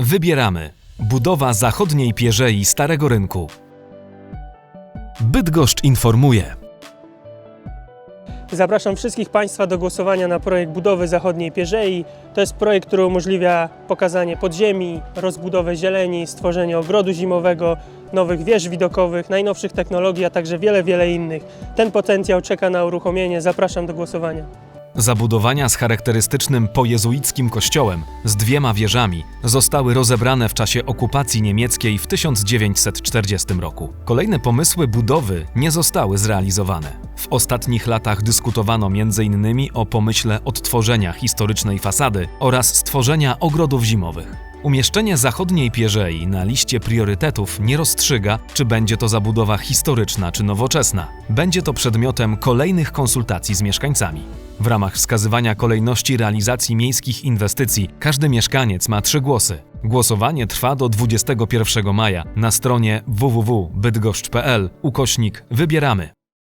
Wybieramy. Budowa zachodniej pierzei Starego Rynku. Bydgoszcz informuje. Zapraszam wszystkich Państwa do głosowania na projekt budowy zachodniej Pierzei. To jest projekt, który umożliwia pokazanie podziemi, rozbudowę zieleni, stworzenie ogrodu zimowego, nowych wież widokowych, najnowszych technologii, a także wiele, wiele innych. Ten potencjał czeka na uruchomienie. Zapraszam do głosowania. Zabudowania z charakterystycznym pojezuickim kościołem z dwiema wieżami zostały rozebrane w czasie okupacji niemieckiej w 1940 roku. Kolejne pomysły budowy nie zostały zrealizowane. W ostatnich latach dyskutowano m.in. o pomyśle odtworzenia historycznej fasady oraz stworzenia ogrodów zimowych. Umieszczenie zachodniej pierzei na liście priorytetów nie rozstrzyga, czy będzie to zabudowa historyczna czy nowoczesna. Będzie to przedmiotem kolejnych konsultacji z mieszkańcami. W ramach wskazywania kolejności realizacji miejskich inwestycji każdy mieszkaniec ma trzy głosy. Głosowanie trwa do 21 maja na stronie www.bydgoszcz.pl ukośnik wybieramy.